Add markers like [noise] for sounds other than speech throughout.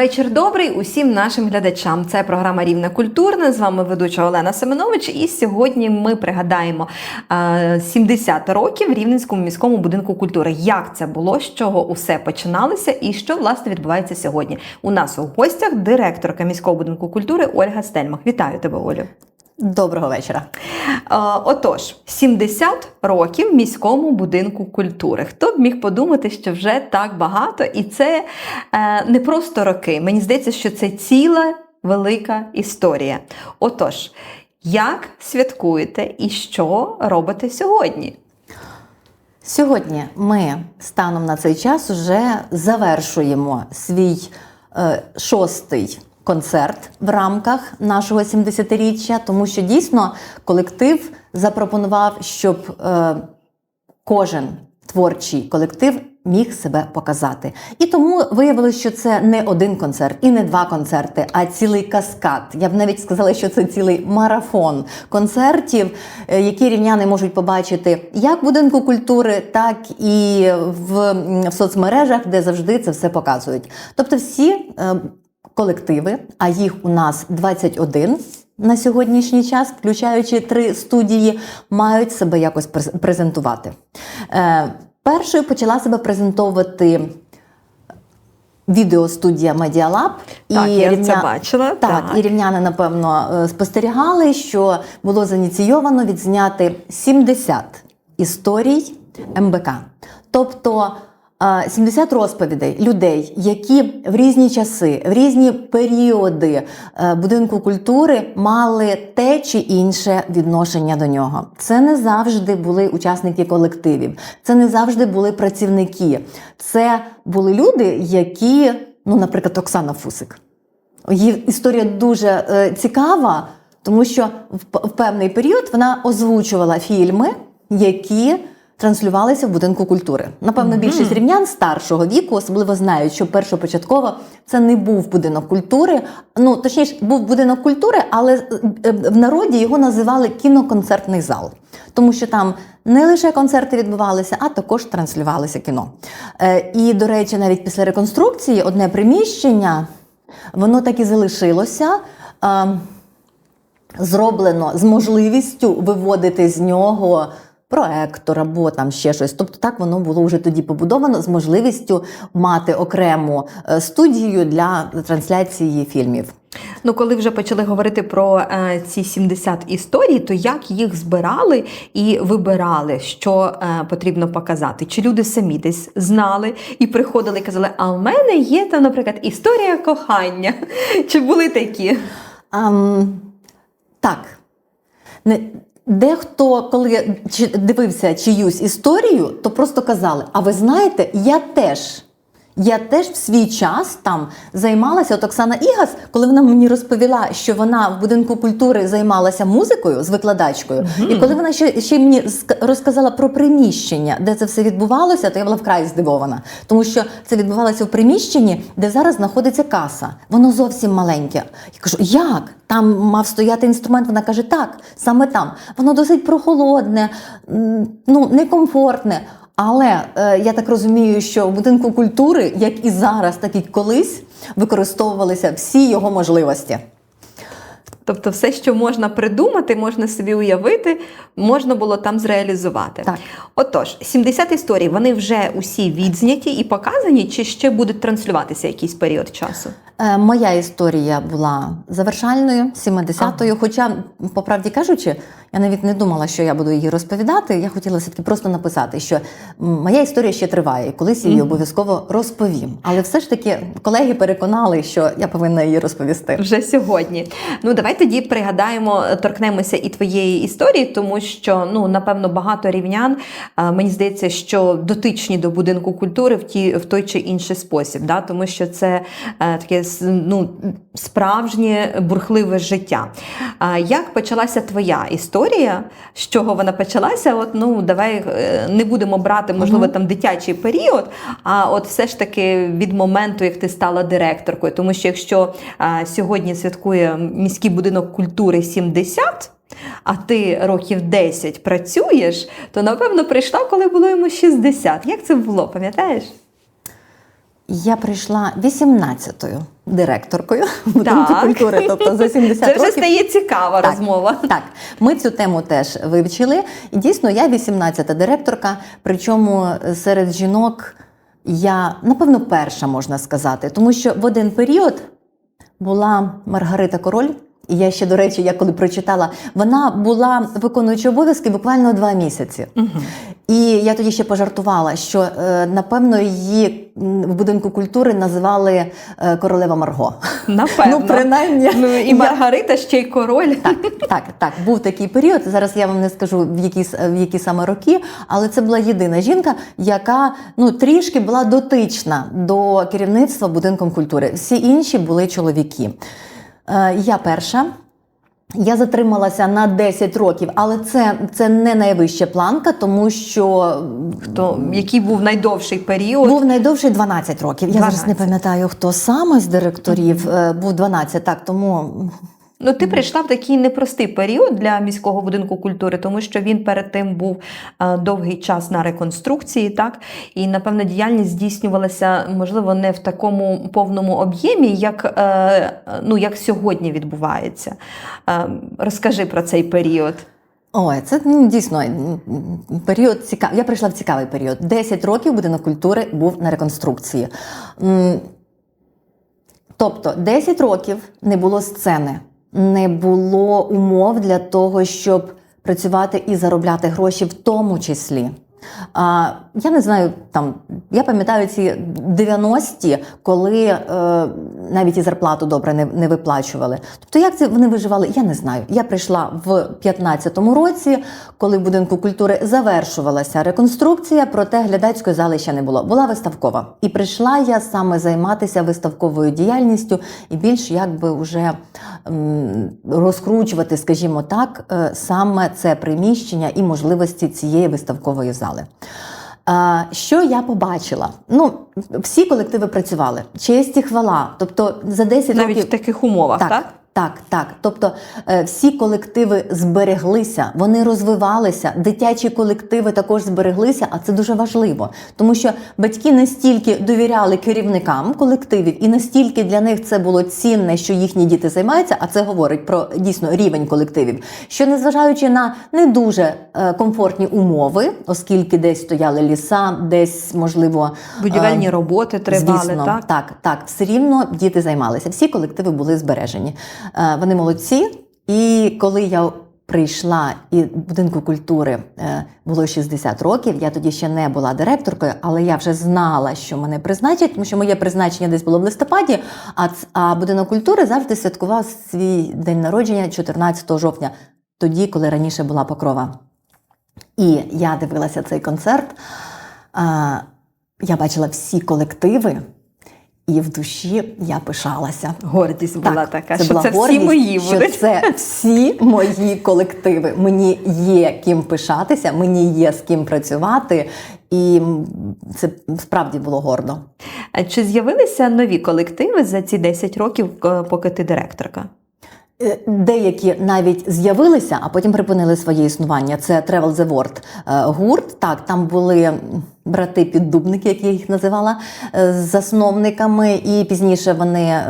Вечір добрий усім нашим глядачам. Це програма Рівне культурне. З вами ведуча Олена Семенович. І сьогодні ми пригадаємо е, 70 років Рівненському міському будинку культури. Як це було, з чого усе починалося, і що власне відбувається сьогодні. У нас у гостях директорка міського будинку культури Ольга Стельмах. Вітаю тебе, Олю. Доброго вечора. Е, Отож, 70 років міському будинку культури. Хто б міг подумати, що вже так багато, і це е, не просто роки. Мені здається, що це ціла велика історія. Отож, як святкуєте і що робите сьогодні? Сьогодні ми станом на цей час вже завершуємо свій е, шостий концерт в рамках нашого 70-річчя, тому що дійсно колектив запропонував, щоб е, кожен творчий колектив міг себе показати. І тому виявилося, що це не один концерт і не два концерти, а цілий каскад. Я б навіть сказала, що це цілий марафон концертів, е, які рівняни можуть побачити як в будинку культури, так і в, в соцмережах, де завжди це все показують. Тобто, всі е, колективи, а їх у нас 21 на сьогоднішній час, включаючи три студії, мають себе якось презентувати. Е, першою почала себе презентовувати відеостудія Медіалаб. Так, я це бачила, Так, так. і рівняни, напевно, е, спостерігали, що було заініційовано відзняти 70 історій МБК. Тобто 70 розповідей людей, які в різні часи, в різні періоди е, будинку культури мали те чи інше відношення до нього. Це не завжди були учасники колективів, це не завжди були працівники. Це були люди, які, ну, наприклад, Оксана Фусик. Її історія дуже е, цікава, тому що в, в певний період вона озвучувала фільми, які транслювалися в будинку культури. Напевно, більшість рівнян старшого віку особливо знають, що першопочатково це не був будинок культури. Ну точніше, був будинок культури, але е, е, в народі його називали кіноконцертний зал, тому що там не лише концерти відбувалися, а також транслювалося кіно. Е, і, до речі, навіть після реконструкції одне приміщення. Воно так і залишилося. е, Зроблено з можливістю виводити з нього проектор або там ще щось. Тобто так воно було вже тоді побудовано з можливістю мати окрему е, студію для трансляції фільмів. Ну, коли вже почали говорити про е, ці 70 історій, то як їх збирали і вибирали, що е, потрібно показати? Чи люди самі десь знали і приходили і казали, а в мене є там, наприклад, історія кохання? [laughs] Чи були такі? Ам, так. Не, дехто, коли дивився чиюсь історію, то просто казали: а ви знаєте, я теж. Я теж в свій час там займалася. От Оксана Ігас, коли вона мені розповіла, що вона в будинку культури займалася музикою з викладачкою, і коли вона ще, ще мені розказала про приміщення, де це все відбувалося, то я була вкрай здивована, тому що це відбувалося в приміщенні, де зараз знаходиться каса. Воно зовсім маленьке. Я кажу, як? Там мав стояти інструмент. Вона каже, так, саме там. Воно досить прохолодне, ну некомфортне. Але е, я так розумію, що в будинку культури, як і зараз, так і колись, використовувалися всі його можливості. Тобто, все, що можна придумати, можна собі уявити, можна було там зреалізувати. Так. Отож, 70 історій, вони вже усі відзняті і показані, чи ще будуть транслюватися якийсь період часу? Е, моя історія була завершальною, 70-ю. Хоча, по правді кажучи, я навіть не думала, що я буду її розповідати. Я хотіла все-таки просто написати, що моя історія ще триває, і колись її обов'язково розповім. Але все ж таки колеги переконали, що я повинна її розповісти. Вже сьогодні. Ну давай тоді пригадаємо, торкнемося і твоєї історії, тому що ну напевно багато рівнян. Мені здається, що дотичні до будинку культури в ті в той чи інший спосіб, да? тому що це е, таке ну, справжнє бурхливе життя. Як почалася твоя історія? З чого вона почалася? От ну давай е, не будемо брати, можливо, там дитячий період, а от все ж таки від моменту, як ти стала директоркою. Тому що якщо сьогодні святкує міський будинок культури 70, а ти років 10 працюєш, то напевно прийшла, коли було йому 60. Як це було, пам'ятаєш? Я прийшла 18-ю директоркою будинку культури. Тобто за 70 Це вже стає цікава Так. розмова. Так, ми цю тему теж вивчили. І дійсно, я 18-та директорка. Причому серед жінок я, напевно, перша можна сказати, тому що в один період була Маргарита Король. І я ще, до речі, я коли прочитала, вона була виконуючи обов'язки буквально два місяці. І я тоді ще пожартувала, що е, напевно її в будинку культури називали е, королева Марго. Напевно. [laughs] Ну, принаймні, Ну, і я- Маргарита ще й король. так, так, так, був такий період. Зараз я вам не скажу в які, в які саме роки, але це була єдина жінка, яка ну трішки була дотична до керівництва будинком культури. Всі інші були чоловіки. Е, я перша. Я затрималася на 10 років, але це, це не найвища планка, тому що хто який був найдовший період. був найдовший 12 років. Я зараз не пам'ятаю, хто саме з директорів е, був 12, так тому Ну, ти прийшла в такий непростий період для міського будинку культури, тому що він перед тим був е, довгий час на реконструкції, так і напевно діяльність здійснювалася, можливо, не в такому повному об'ємі, як, е, ну, як сьогодні відбувається. Е, розкажи про цей період. Ой, це ну, дійсно період цікавий. Я прийшла в цікавий період. 10 років будинок культури був на реконструкції. Тобто 10 років не було сцени, не було умов для того, щоб працювати і заробляти гроші, в тому числі. А, я не знаю, там я пам'ятаю ці 90-ті, коли е, навіть і зарплату добре не, не виплачували. Тобто, як це вони виживали, я не знаю. Я прийшла в 15-му році, коли в будинку культури завершувалася реконструкція, проте глядацької зали ще не було. Була виставкова. І прийшла я саме займатися виставковою діяльністю і більш якби вже м, розкручувати, скажімо так, е, саме це приміщення і можливості цієї виставкової зали. Е, Що я побачила? Ну, всі колективи працювали. Честь і хвала. Тобто за 10 Навіть років в таких умовах, так? так, так, так. Тобто е, всі колективи збереглися, вони розвивалися. Дитячі колективи також збереглися, а це дуже важливо, тому що батьки настільки довіряли керівникам колективів, і настільки для них це було цінне, що їхні діти займаються. А це говорить про дійсно рівень колективів. Що незважаючи на не дуже е, комфортні умови, оскільки десь стояли ліса, десь можливо Будівельні е, роботи тривали, Звісно, так? так, так, все рівно діти займалися. Всі колективи були збережені. Е, Вони молодці. І коли я прийшла і будинку культури е, було 60 років, я тоді ще не була директоркою, але я вже знала, що мене призначать, тому що моє призначення десь було в листопаді, а, а будинок культури завжди святкував свій день народження 14 жовтня, тоді, коли раніше була покрова. І я дивилася цей концерт. Я бачила всі колективи, і в душі я пишалася. Гордість була така, це що була це гордість, всі мої що будуть. це всі мої колективи. Мені є ким пишатися, мені є з ким працювати, і це справді було гордо. А Чи з'явилися нові колективи за ці 10 років, е, поки ти директорка? Е, Деякі навіть з'явилися, а потім припинили своє існування. Це Travel the World е, гурт. Так, там були брати піддубники, як я їх називала, е, з засновниками, і пізніше вони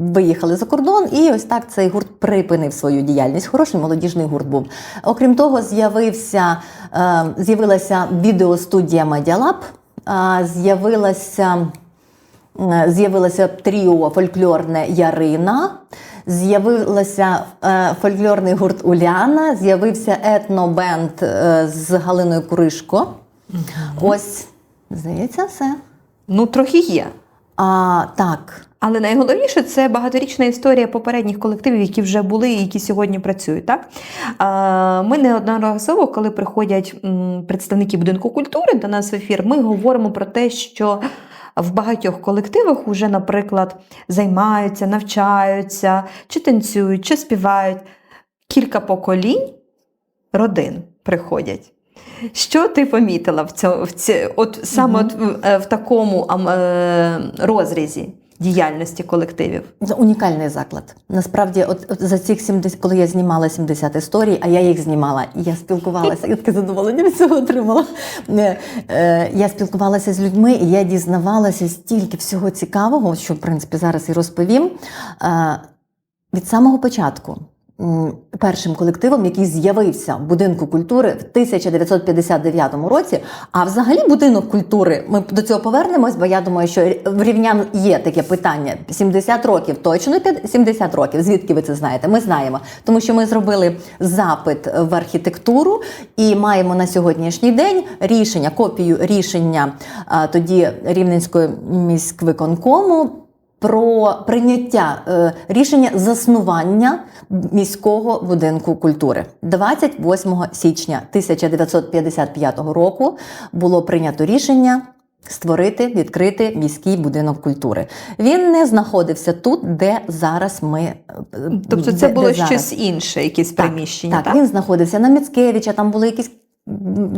виїхали за кордон. І ось так цей гурт припинив свою діяльність. Хороший молодіжний гурт був. Окрім того, з'явився з'явилася відеостудія Медіалаб, з'явилася. З'явилося тріо фольклорне Ярина, з'явилося е, фольклорний гурт Уляна, з'явився етнобенд е, з Галиною Куришко. Ось, здається, все. Ну, трохи є. А, так. Але найголовніше це багаторічна історія попередніх колективів, які вже були і які сьогодні працюють. Так? Ми неодноразово, коли приходять представники будинку культури до нас в ефір, ми говоримо про те, що в багатьох колективах вже, наприклад, займаються, навчаються, чи танцюють, чи співають. Кілька поколінь родин приходять. Що ти помітила в цьому, в ці, от саме угу. от в, е, в такому е, розрізі? Діяльності колективів? Унікальний заклад. Насправді, от, от за цих 70, коли я знімала 70 історій, а я їх знімала, і я спілкувалася, я таке задоволення від цього отримала. Е, е, Я спілкувалася з людьми, і я дізнавалася стільки всього цікавого, що в принципі зараз і розповім. Е, Від самого початку. Першим колективом, який з'явився в будинку культури в 1959 році. А взагалі будинок культури, ми до цього повернемось, бо я думаю, що в рівнян є таке питання: 70 років точно п'ят- 70 років. Звідки ви це знаєте? Ми знаємо, тому що ми зробили запит в архітектуру і маємо на сьогоднішній день рішення, копію рішення тоді Рівненської міськвиконкому про прийняття е, рішення заснування міського будинку культури 28 січня 1955 року було прийнято рішення. Створити відкрити міський будинок культури. Він не знаходився тут, де зараз ми. е, Тобто це де було зараз. щось інше, якісь приміщення, Так, так? він знаходився на Міцкевича, там були якісь,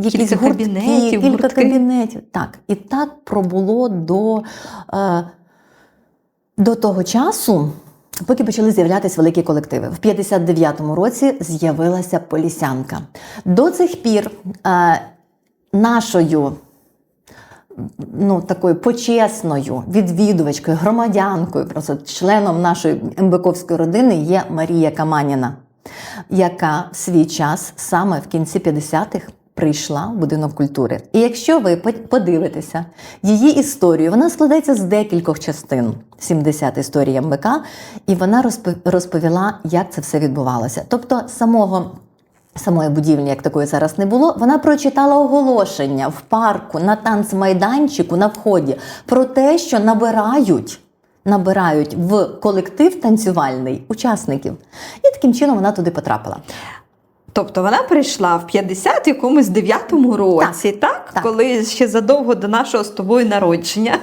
якісь Кілька гуртки, кабінетів, кілька гуртки. кабінетів. Так, і так пробуло до, е, до того часу, поки почали з'являтися великі колективи. В 59-му році з'явилася Полісянка. До цих пір е, нашою ну, такою почесною відвідувачкою, громадянкою, просто членом нашої МБКовської родини є Марія Каманіна, яка в свій час саме в кінці 50-х прийшла в будинок культури. І якщо ви подивитеся її історію, вона складається з декількох частин. 70 історій МБК, і вона розпо- розповіла, як це все відбувалося. Тобто самого Самої будівлі, як такої зараз не було, вона прочитала оголошення в парку на танцмайданчику на вході про те, що набирають, набирають в колектив танцювальний учасників. І таким чином вона туди потрапила. Тобто вона прийшла в 50 якомусь 9-му році, так, так. коли ще задовго до нашого з тобою народження.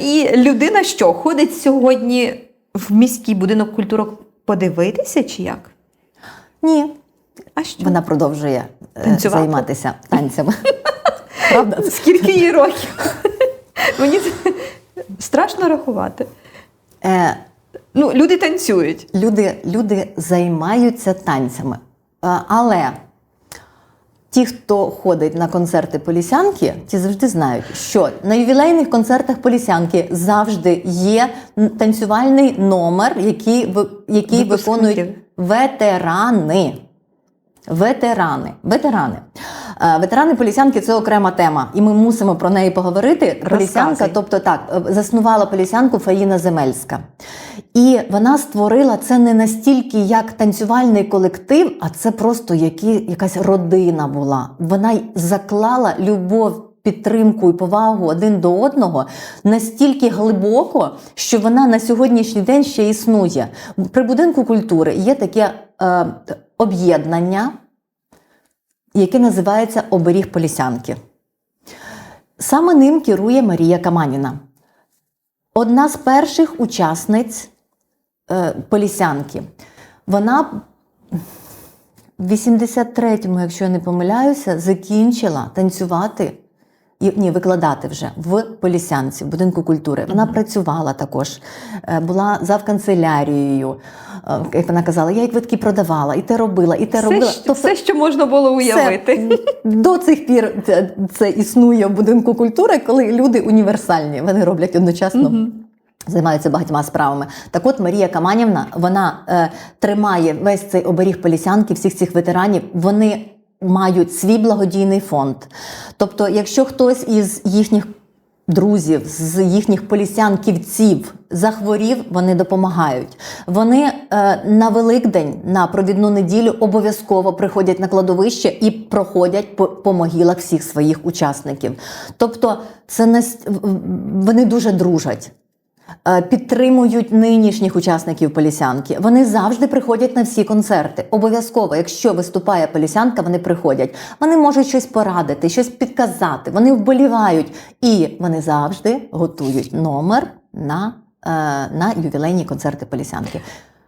І людина що, ходить сьогодні в міський будинок культури подивитися чи як? Ні, А що? вона продовжує е, Танцювати? займатися танцями. [laughs] Правда? Скільки їй років? [laughs] Мені страшно рахувати. Е, Ну, люди танцюють. люди, люди займаються танцями. Е, Але ті, хто ходить на концерти полісянки, ті завжди знають, що на ювілейних концертах полісянки завжди є танцювальний номер, який, який виконують ветерани. Ветерани. Ветерани. Е, Ветерани Полісянки це окрема тема, і ми мусимо про неї поговорити. Полісянка, тобто так, е, заснувала Полісянку Фаїна Земельська. І вона створила це не настільки як танцювальний колектив, а це просто які, якась родина була. Вона заклала любов. Підтримку і повагу один до одного настільки глибоко, що вона на сьогоднішній день ще існує. При будинку культури є таке е, об'єднання, яке називається Оберіг Полісянки. Саме ним керує Марія Каманіна. Одна з перших учасниць е, Полісянки. Вона в 83-му, якщо я не помиляюся, закінчила танцювати. І, ні, викладати вже в Полісянці, в будинку культури. Вона працювала також, е, була завканцелярією. Е, Як вона казала, я і квитки продавала, і те робила, і те Все, робила. що- все, що можна було уявити. Це, до цих пір це, це існує в будинку культури, коли люди універсальні. Вони роблять одночасно. Займаються багатьма справами. Так от Марія Каманівна вона е, тримає весь цей оберіг полісянки, всіх цих ветеранів. Вони мають свій благодійний фонд. Тобто, якщо хтось із їхніх друзів, з їхніх полісянківців захворів, вони допомагають. Вони е, на Великдень, на провідну неділю обов'язково приходять на кладовище і проходять по, по могилах всіх своїх учасників. Тобто, це нас, вони дуже дружать. Е, Підтримують нинішніх учасників Полісянки. Вони завжди приходять на всі концерти. Обов'язково, якщо виступає Полісянка, вони приходять. Вони можуть щось порадити, щось підказати. Вони вболівають. І вони завжди готують номер на, е, на ювілейні концерти Полісянки.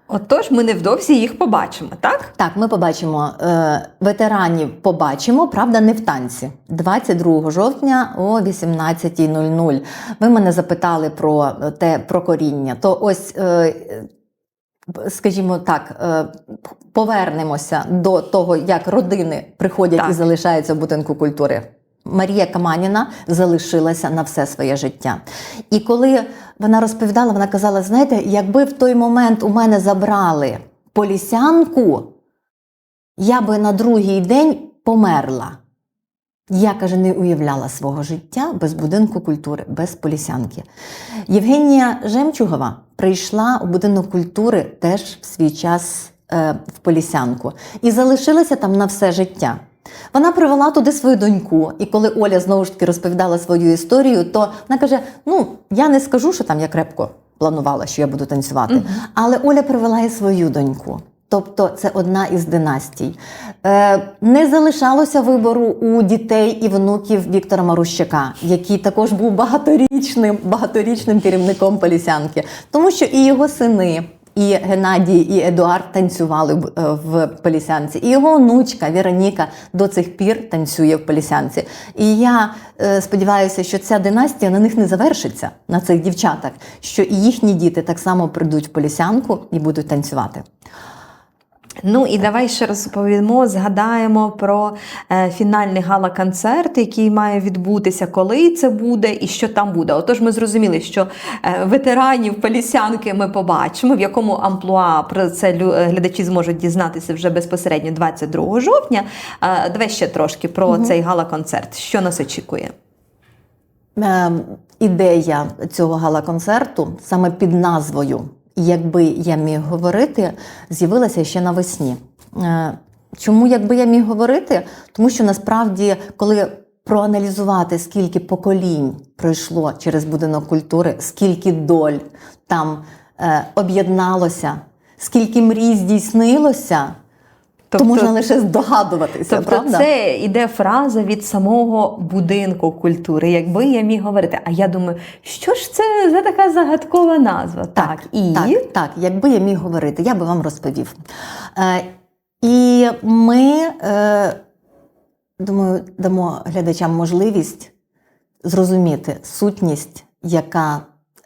Отож, ми невдовзі їх побачимо, так? Так, ми побачимо е, ветеранів. Побачимо, правда, не в танці. 22 жовтня о 18.00. Ви мене запитали про те про коріння. То ось, е, скажімо так, е, повернемося до того, як родини приходять Так. і залишаються в будинку культури. Марія Каманіна залишилася на все своє життя. І коли вона розповідала, вона казала: знаєте, якби в той момент у мене забрали полісянку, я би на другий день померла. Я каже, не уявляла свого життя без будинку культури, без полісянки. Євгенія Жемчугова прийшла у будинок культури теж в свій час е, в полісянку і залишилася там на все життя. Вона привела туди свою доньку, і коли Оля знову ж таки розповідала свою історію, то вона каже: Ну, я не скажу, що там я крепко планувала, що я буду танцювати, але Оля привела і свою доньку. Тобто це одна із династій. Е, не залишалося вибору у дітей і внуків Віктора Марущака, який також був багаторічним, багаторічним керівником Полісянки, тому що і його сини. І Геннадій, і Едуард танцювали в- е, в Полісянці. І його онучка Вероніка до цих пір танцює в Полісянці. І я е, сподіваюся, що ця династія на них не завершиться на цих дівчатах, що і їхні діти так само прийдуть в Полісянку і будуть танцювати. Ну і давай ще розповімо, згадаємо про е, фінальний гала-концерт, який має відбутися, коли це буде і що там буде. Отож, ми зрозуміли, що е, ветеранів Полісянки ми побачимо, в якому амплуа про це е, глядачі зможуть дізнатися вже безпосередньо 22 жовтня. Е, давай ще трошки про цей гала-концерт. Що нас очікує? Е, ідея цього гала-концерту саме під назвою Якби я міг говорити, з'явилася ще навесні. Е, Чому якби я міг говорити? Тому що насправді, коли проаналізувати, скільки поколінь пройшло через будинок культури, скільки доль там е, об'єдналося, скільки мрій здійснилося, то Тобто- можна лише здогадуватися, Тобто правда? це іде фраза від самого будинку культури, якби я міг говорити. А я думаю, що ж це за така загадкова назва? Так, і Так, так, якби я міг говорити, я би вам розповів. Е, і ми, е, думаю, дамо глядачам можливість зрозуміти сутність, яка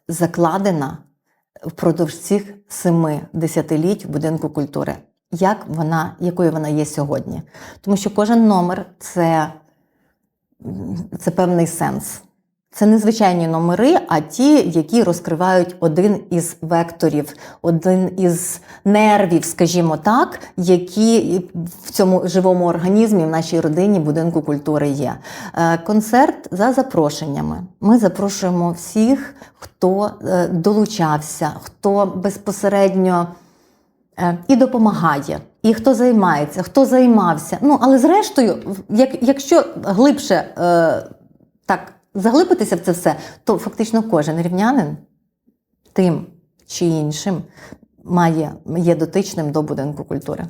закладена впродовж цих семи десятиліть в будинку культури. Як вона, якою вона є сьогодні? Тому що кожен номер це, це певний сенс. Це не звичайні номери, а ті, які розкривають один із векторів, один із нервів, скажімо так, які в цьому живому організмі, в нашій родині будинку культури є. Е, Концерт за запрошеннями. Ми запрошуємо всіх, хто е, долучався, хто безпосередньо і допомагає, і хто займається, хто займався. Ну, але зрештою, як, якщо глибше е, так заглибитися в це все, то фактично кожен рівнянин тим чи іншим має, є дотичним до будинку культури.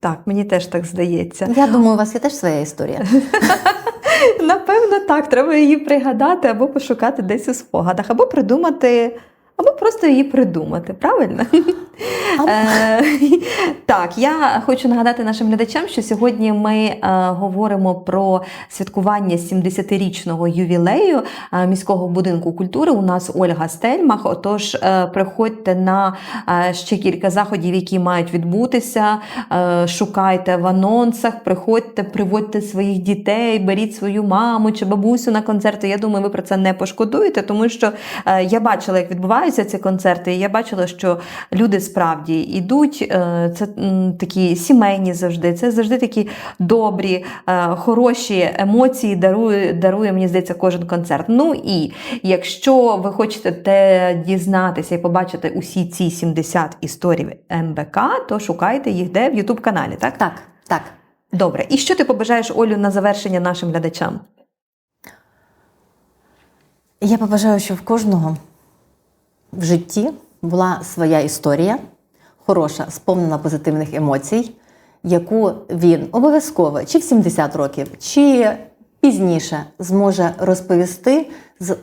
так, мені теж так здається. Я думаю, у вас є теж своя історія. [laughs] Напевно, так. Треба її пригадати або пошукати десь у спогадах, або придумати, або просто її придумати. Правильно? Е, Так, я хочу нагадати нашим глядачам, що сьогодні ми е, говоримо про святкування 70-річного ювілею е, міського будинку культури. У нас Ольга Стельмах. Отож, приходьте на ще кілька заходів, які мають відбутися. Шукайте в анонсах, приходьте, приводьте своїх дітей, беріть свою маму чи бабусю на концерти. Я думаю, ви про це не пошкодуєте, тому що я бачила, як відбуваються ці концерти. і Я бачила, що люди справді йдуть. е, Це такі сімейні завжди. Це завжди такі добрі, е, хороші емоції. Дарує, дарує, мені здається, кожен концерт. Ну і якщо ви хочете те дізнатися і побачити усі ці 70 історій МБК, то шукайте їх де в Ютуб каналі, так? Так, так. Добре. І що ти побажаєш Олю на завершення нашим глядачам? Я побажаю, щоб в кожного в житті була своя історія, хороша, сповнена позитивних емоцій, яку він обов'язково чи в 70 років, чи пізніше зможе розповісти з,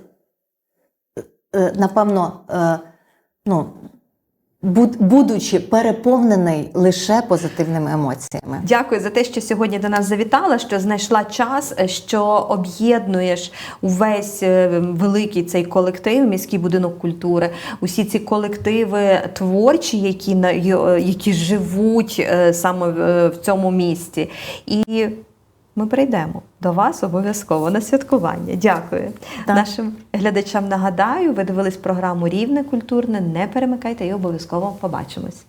е, напевно, е, ну, будучи переповнений лише позитивними емоціями. Дякую за те, що сьогодні до нас завітала, що знайшла час, е, що об'єднуєш увесь е, великий цей колектив, міський будинок культури, усі ці колективи творчі, які на які живуть е, саме в- цьому місті. І ми прийдемо до вас обов'язково на святкування. Дякую. Так. Нашим глядачам нагадаю, ви дивились програму Рівне культурне. Не перемикайте і обов'язково побачимось.